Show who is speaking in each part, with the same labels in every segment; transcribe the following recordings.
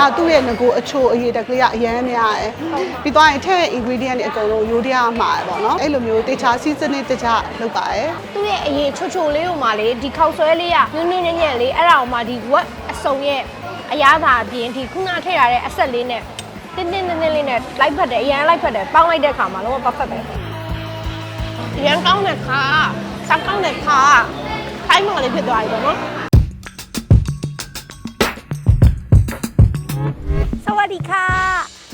Speaker 1: ကသူ့ရဲ့ငကိုအချိုအရေးတက်ကလေးကအရန်များတယ်ပြီးသွားရင်ထည့် ingredient တွေအကုန်လုံးရိုးတရားမှားတယ်ပေါ့နော်အဲ့လိုမျိုးတေချာ seasoning တခြားလုပ်ပါတယ်
Speaker 2: သူ့ရဲ့အရေးချိုချိုလေးကိုမှလေဒီခောက်ဆွဲလေးကနွန်းနွန်းညံ့ညံ့လေးအဲ့ဒါကိုမှဒီဝက်အစုံရဲ့အရသာအပြင်ဒီခုနထည့်ရတဲ့အဆက်လေးနဲ့တင်းတင်းတင်းတင်းလေးနဲ့လိုက်ဖက်တယ်အရန်လိုက်ဖက်တယ်ပေါင်းလိုက်တဲ့ခါမှာလုံးဝ perfect ပဲအရန်ကောင်းတဲ့ခါစမ်းကောင်းတဲ့ခါထိုင်းမှလေးဖြစ်သွားပြီပေါ့နော် ဒီခါ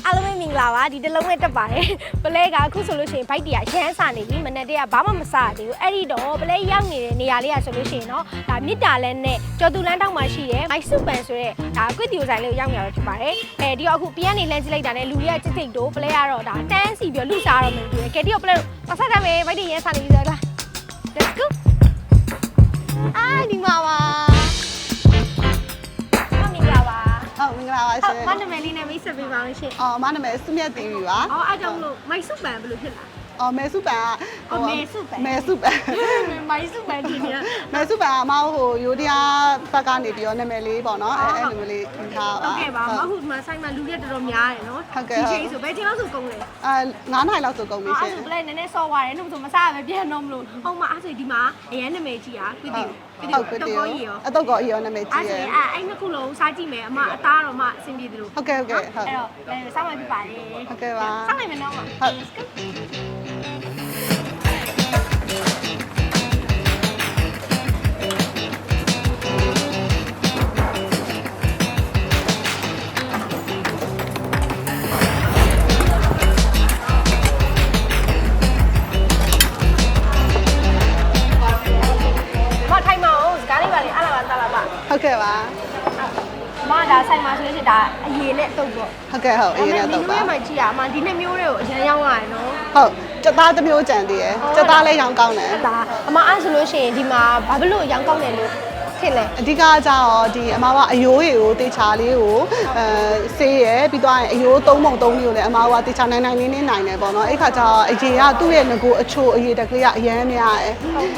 Speaker 2: အားလုံးပဲမင်္ဂလာပါဒီတလုံးနဲ့တက်ပါတယ်ပလဲကအခုဆိုလို့ရှိရင်ဘိုက်တရရမ်းစာနေပြီမနေ့တည်းကဘာမှမစားသေးဘူးအဲ့ဒီတော့ပလဲရောက်နေတဲ့နေရာလေးကဆိုလို့ရှိရင်တော့ဒါမြစ်တာလန်းနဲ့ကျော်သူလန်းတောင်မှာရှိတယ်မိုက်စုပန်ဆိုတဲ့ဒါကွစ်တီယိုဆိုင်လေးကိုရောက်နေရတော့ဖြစ်ပါတယ်အဲဒီတော့အခုပြန်နေလှမ်းကြည့်လိုက်တာနဲ့လူကြီးကကြိတ်ကြိတ်တို့ပလဲကတော့ဒါတန်းစီပြီးလူစားတော့မယ်သူကဲဒီတော့ပလဲတော့ဆက်တတ်မယ်ဘိုက်တရရမ်းစာနေပြီဆိုတော့ Let's go အာဒီမှာပါ မင်္ဂလာပါ
Speaker 1: ရှင်
Speaker 2: မနမယ်လေးနဲ့မိတ်ဆက်ပေးပါဦးရှင်
Speaker 1: အော်အမနာမည်စုမြတ်တီဗီပါ
Speaker 2: အော်အားကြောင့်မလို့မိုက်စုပန်ဘယ်လိုဖြစ်လာ
Speaker 1: အော်မဲစုပန်က
Speaker 2: အော်မဲစုပန်
Speaker 1: မဲစုပန်
Speaker 2: မိုက်စုပန်ဒီနေ့
Speaker 1: မဲစုပန်ကအမဟိုရိုးတရားဘက်ကနေပြီးတော့နာမည်လေးပေါ့နော်အဲအဲ့လိုမျိုးလေးထင်ထားပါ
Speaker 2: ဟုတ်ကဲ့ပါမဟုတ်ဒီမှာဆိုင်မှာလူရက်တော်တော်များတယ်နော်
Speaker 1: ဟုတ်ကဲ့
Speaker 2: ဒီ
Speaker 1: ဟုတ်
Speaker 2: ချိန်ဆိုဘယ်ချိန်လောက်ဆိုကုန်လဲ
Speaker 1: အဲ9နိုင်လောက်ဆိုကုန်ပြီ
Speaker 2: အော်
Speaker 1: ရှ
Speaker 2: အဲ့
Speaker 1: င်
Speaker 2: ဆိုပလဲနည်းနည်းစော်သွားတယ်နှုတ်ဆိုမစားပဲပြန်တော့မလို့ဟုတ်မှာအဲ့ဆိုဒီမှာအရန်နာမည်ကြီးอ่ะကွီတီ
Speaker 1: ဟုတ်ကွတီ
Speaker 2: တော့
Speaker 1: ရော
Speaker 2: ကြီးရော
Speaker 1: အတော့ကောရောနာမည်
Speaker 2: အဲ့
Speaker 1: ကြီးရ
Speaker 2: ဆို
Speaker 1: ယ်
Speaker 2: ရင်အဲ့အဲ့နှစ်ခုလုံးစားကြည့်မယ်အမအသားတော့မှအဆင်ပြေတယ်လို့
Speaker 1: ဟုတ်ကဲ့ဟုတ်ကဲ့ဟုတ်
Speaker 2: အဲ့တော့အဲစောင်းမှဖြစ်ပါလေ
Speaker 1: ဟုတ်ကဲ့ပါ
Speaker 2: စောင်းနိုင်မယ်နော်မ
Speaker 1: ဟုတ်
Speaker 2: Thank you. မှာဆိုလို့ရှိရင်ဒါအရေးနဲ့တုပ်ပေါ့
Speaker 1: ဟုတ်ကဲ့ဟုတ်အေးနဲ့တော့ပါ
Speaker 2: မင်းတို့ရဲ့မှာကြည့်ရအမဒီနှစ်မျိုးတွေကိုအရင်ရောက်လာရနော်
Speaker 1: ဟုတ်ကြက်သားတစ်မျိုးကြံသေးရယ်ကြက်သားလေးရောင်းကောင်းတယ်
Speaker 2: ဒါအမအဲ့ဆိုလို့ရှိရင်ဒီမှာဘာဖြစ်လို့ရောင်းကောင်းတယ်လို့ ဖြစ်လဲ
Speaker 1: အဓိကကျတော့ဒီအမကအယိုးတွေကိုတေချာလေးကိုအဲဆေးရယ်ပြီးတော့အယိုးသုံးပုံသုံးမျိုးလည်းအမကတေချာနိုင်နိုင်လေးလေးနိုင်တယ်ပေါ့နော်အဲ့ခါကျတော့အရင်ကသူ့ရဲ့ငကိုအချိုအရေးတက်ကလေးကအရန်များတယ်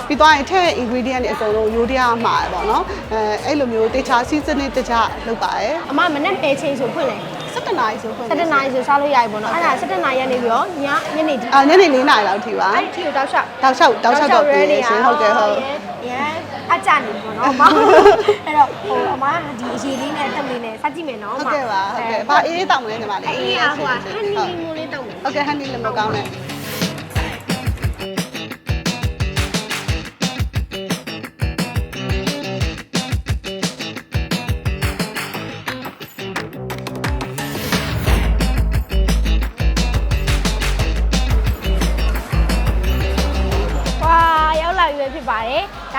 Speaker 1: ပြီးတော့ထည့် ingredient တွေအကုန်လုံးရိုးတရားမှာတယ်ပေါ့နော်အဲအဲ့လိုမျိုးတေချာ seasoning တခြားလုပ်ပါတယ်
Speaker 2: အမမနဲ့ပဲချိန်ဆိုဖွင့်လဲ
Speaker 1: 17နာရီဆိုဖွင့်
Speaker 2: 7နာရီဆိုစားလို့ရပြီပေါ့နော်အဲ့ဒါ7နာရီကနေပြီးတော့ညညနေဒီ
Speaker 1: အာညနေ4နာရီလောက်ထိပါ
Speaker 2: အဲ့ဒီထိကိုတောက်လျှောက်
Speaker 1: တောက်လျှောက်တောက်လျှောက်တော့ပြေးရှင်ဟုတ်ကဲ့ဟုတ်
Speaker 2: ရန် အကြနေပေါ့နော်အမအဲ့တော့ဟိုအမဒီအရေးလေးနဲ့တက်လေးနဲ့စကြည့်မယ်နော်
Speaker 1: ဟုတ်ကဲ့ပါဟုတ်ကဲ့ဘာအေးတောင်းလဲညီမလေး
Speaker 2: အေးအားဟိုဟန်နီမိုးလေးတောက်မယ်
Speaker 1: ဟုတ်ကဲ့ဟန်နီလည်းမကောင်းနဲ့
Speaker 2: ဝါ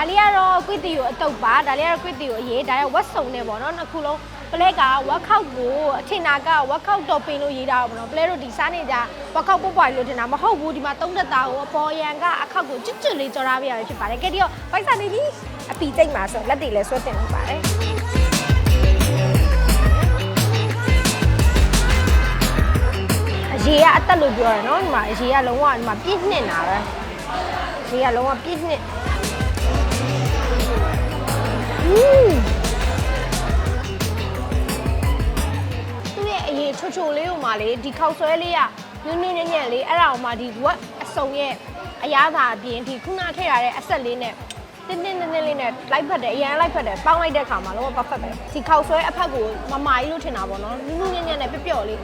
Speaker 2: ဒါလေးကတော့ကွစ်တီကိုအတုပ်ပါဒါလေးကတော့ကွစ်တီကိုအရေးဒါလည်းဝက်စုံနေပေါ့နော်နှစ်ခုလုံးပလဲကဝက်ခောက်ကိုအထင်နာကဝက်ခောက်တော့ပင်လို့ရေးတာပေါ့နော်ပလဲတို့ဒီစားနေကြဝက်ခောက်ပွားပွားလို့ထင်တာမဟုတ်ဘူးဒီမှာသုံးသက်တာကိုအပေါ်ရန်ကအခောက်ကိုကျွတ်ကျွတ်လေးကြော်ထားပြရဖြစ်ပါတယ်ကဲဒီတော့ဗိုက်စာနေပြီအပီတိတ်မှာဆိုလက်တွေလည်းဆွဲတင်နေပါတယ်အရေးကအတက်လို့ပြောရနော်ဒီမှာအရေးကလုံးဝဒီမှာပြည့်နှစ်နေတာပဲအရေးကလုံးဝပြည့်နှစ်อืม သူ့ရဲ့အရေးချိုချိုလေးကိုမှလေဒီခောက်ဆွဲလေးကနွန်းနွန်းညံ့ညံ့လေးအဲ့ဒါကိုမှဒီဝက်အစုံရဲ့အရသာအပြင်ဒီခုနထည့်ရတဲ့အဆက်လေးနဲ့တင်းတင်းတင်းတင်းလေးနဲ့လိုက်ဖက်တယ်အရန်လိုက်ဖက်တယ်ပေါင်းလိုက်တဲ့ခါမှာလုံးဝ perfect ပဲဒီခောက်ဆွဲအဖက်ကိုမမာကြီးလို့ထင်တာပေါ့နော်နွန်းနွန်းညံ့ညံ့နဲ့ပျော့ပျော့လေး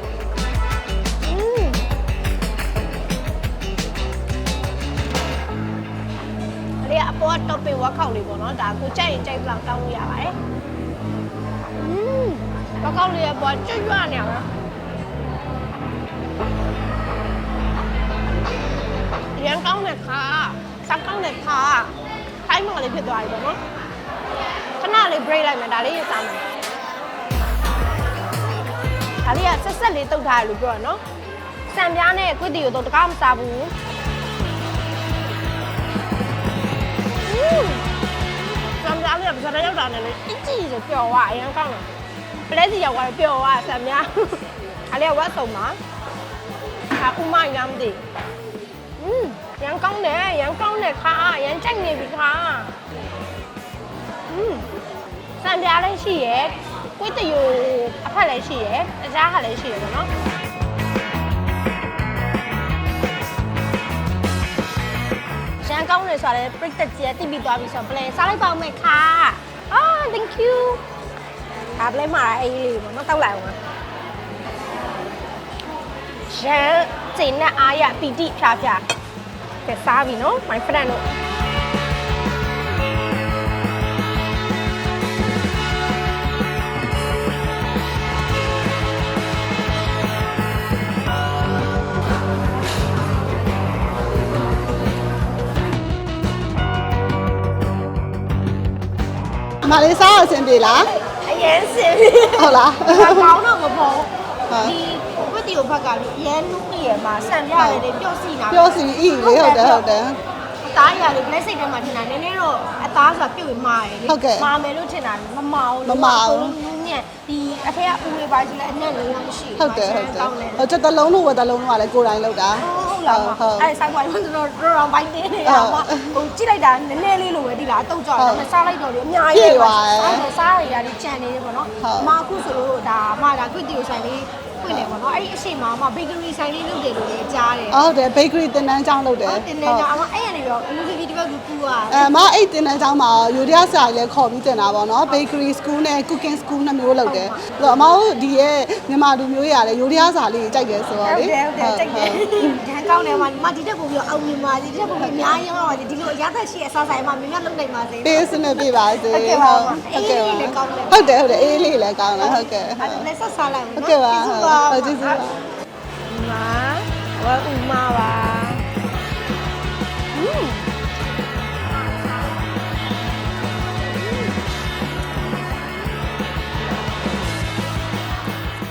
Speaker 2: အဲ့ဒီကအပေါ်က topping ဝက်ခောက်လေးပေါ့နော်ဒါကိုကြိုက်ရင်ကြိုက်လောက်တောင်းလို့ရပါတယ်อืมဝက်ခောက်လေးရဲ့ပေါ်ကျွတ်ရွနေအောင်ရန်ကောင်းတဲ့ခါစက်ကောင်းတဲ့ခါထိုင်းမလေးဖြစ်သွားပြီပေါ့နော်ခဏလေး break လိုက်မယ်ဒါလေးရစားမယ်ဒါလေးကဆက်ဆက်လေးတုတ်ထားတယ်လို့ပြောရနော်စံပြားနဲ့ကွစ်တီကိုတော့တကားမစားဘူး ဆမ်မြားလေးကပစရရောက်တာနဲ့လေအကြည့်ဆိုပျော်သွားအရင်ကောင်းတယ်ပလဲစီရောက်သွားပျော်သွားဆမ်မြားအဲ့လေဝတ်ဆုံးမှာအခုမှရမ်းတယ်อืมရန်ကောင်းတယ်ရန်ကောင်းတယ်ခါရန်ကြိုက်နေပြီခါอืมဆမ်မြားလေးရှိရဲ့ ကွေးတယူအဖက်လည်းရှိတယ်အကြားဟာလည်းရှိတယ်ပေါ့နော် န်ကောင်းတယ်ဆိုတော့ပြိတ္တကြီးတိပြီးသွားပြီဆိုတော့ play စားလိုက်ပါဦးမယ်ခါအာ thank you ဒါ play မှာအေးလေးပေါ့နော်တောက်လိုက်အောင်ရန်ကျင်းနဲ့အားရပီတိဖြားဖြားကဲစားပြီနော် my friend တို့
Speaker 1: အမလေးစားအဆင်ပြေလား
Speaker 2: အရင်စင်ပြီ
Speaker 1: ဟုတ်လား
Speaker 2: ဒါကောင်းတော့မပေါ့
Speaker 1: ဟုတ်
Speaker 2: ဒီဝတ်တီကိုဘက်ကလေအရင်နုနေရမှာဆန်ပြရတယ်လေပြုတ်စီနာ
Speaker 1: ပြောစီဤလေဟုတ်တယ်ဟုတ်တယ်
Speaker 2: အသားရလေလက်စိတ်ထဲမှာထင်တာနည်းနည်းတော့အသားဆိုတာပြုတ်ရင်မာရယ်လေ
Speaker 1: ဟုတ်ကဲ့
Speaker 2: မာမယ်လို့ထင်တာမမာဘူး
Speaker 1: မမာဘူး
Speaker 2: လုံးလုံးညံ့ဒီအထက်ကဦးလေးပါကြီးလည်းအနက်လေးတော့မရှိဘူး
Speaker 1: ဟုတ်တယ်ဟုတ်တယ်
Speaker 2: ကောင်းတယ်
Speaker 1: ဟိုချက်တလုံးလို့ဝက်တလုံးလို့ကလည်းကိုယ်တိုင်လုပ်တာ
Speaker 2: ဟုတ် လားမ
Speaker 1: ဟုတ်
Speaker 2: အဲ့ဆိုင်ကွာကျွန်တော်တော်တော်ဘိုင်းနေနေတာမှာဟိုကြည့်လိုက်တာနည်းနည်းလေးလိုပဲဒီလားအတုတ်ကြောက်တယ်ဒါပေမဲ့စားလိုက်တော့လေအများကြီးပဲစားတယ်စားရရလေးကြံနေတယ်ပေါ့နော်မအခုဆိုလို့ဒါမှဒါကွတ်တီကိုဆိုင်လေးဖွင့်တယ်ပေါ့နော်အဲ့ဒီအရှိမမှာဘေကရီဆိုင်လေးလုပ်တယ်လို့လည်းကြားတယ်
Speaker 1: ဟုတ်တယ် bakery တင်တန်းကျောင်းလုပ်တယ်
Speaker 2: ဟုတ်တင်နေကြအမအဲ့ရနေရောလူကြီးဒီဘက်ကူကူอ่ะ
Speaker 1: အဲမအဲ့တင်တန်းကျောင်းမှာယူရီးယားဆရာကြီးလည်းခေါ်ပြီးတင်တာပေါ့နော် bakery school နဲ့ cooking school နှစ်မျိုးလုပ်တယ်ဆိုတော့အမတို့ဒီရဲ့မြန်မာလူမျိုးတွေကလည်းယူရီးယားစာလေးကြိုက်တယ်ဆို
Speaker 2: ဟု
Speaker 1: တော့
Speaker 2: တ်
Speaker 1: လေ
Speaker 2: တယ်ဟုတ်တယ်ကြိုက်တယ်ဒန် ကောင်းတယ်မှာမဒီတက်ပုံပြီးအောင်မြင်ပါစေဒီတက်ပုံပြီးအများကြီးရောပါစေဒီလိုအရသက်ရှိအစားဆိုင်မှာမြင်မြတ်လုပ်နိုင်ပါစေ
Speaker 1: ပေးစနစ်ပြပါစေ
Speaker 2: ဟုတ်ကဲ့ပါအေးလေးလည်းကောင်းတယ်
Speaker 1: ဟုတ်တယ်ဟုတ်တယ်အေးလေးလည်းကောင်းတယ်ဟုတ်ကဲ့
Speaker 2: အဲ့ဒါလည်းဆက်စားလိုက်မယ်
Speaker 1: ဟုတ်
Speaker 2: နော်
Speaker 1: ကဲ့ပါ
Speaker 2: ကျေးဇူး
Speaker 1: ဟု
Speaker 2: ပါ
Speaker 1: တ်ကျေးဇူးပါ
Speaker 2: မာဝါဥမာပါอืม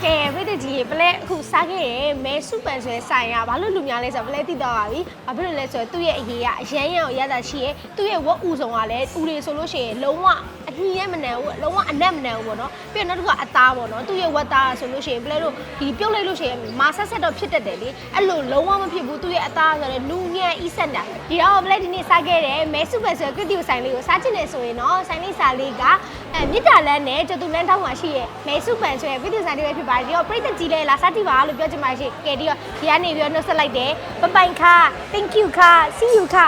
Speaker 2: ကဲဝိတ္တကြီးပလဲအခုစားခဲ့ရမဲစုပန်ဆွဲဆိုင်ရဘာလို့လူများလဲဆိုတော့ပလဲသိတော့ပါပြီ။ဘာဖြစ်လို့လဲဆိုတော့သူ့ရဲ့အရေးကအရန်ရန်ကိုရတာရှိရဲသူ့ရဲ့ဝတ်ဥဆောင်ကလည်းဥတွေဆိုလို့ရှိရင်လုံးဝအနှီးရဲမနန်ဘူးလုံးဝအနက်မနန်ဘူးပေါ့နော်။ပြီးတော့နောက်တစ်ခုကအသားပေါ့နော်သူ့ရဲ့ဝတ်သားဆိုလို့ရှိရင်ပလဲတို့ဒီပြုတ်လိုက်လို့ရှိရင်မာဆက်ဆက်တော့ဖြစ်တတ်တယ်လေ။အဲ့လိုလုံးဝမဖြစ်ဘူးသူ့ရဲ့အသားဆိုတော့နူညံ့ဤဆက်တာ။ဒီတော့ပလဲဒီနေ့စားခဲ့တယ်မဲစုပန်ဆွဲကတိကိုဆိုင်လေးကိုစားချင်တယ်ဆိုရင်တော့ဆိုင်လေးစားလေးက အဲမြစ်တာလန်းနဲ့ကျတူလန်းထောက်မှာရှိရဲ့မဲစုပန်ဆွဲကတိဆိုင်လေးပဲဖြစ်ပါတယ်ဒီတော့ပြိတ္တကြီးလဲလာစားတိပါလို့ပြောချင်ပါရှိကဲဒီတော့ဒီကနေပြီးတော့နှုတ်ဆက်လိုက်တယ်ပပိုင်ခါ thank you ခါ see you ခါ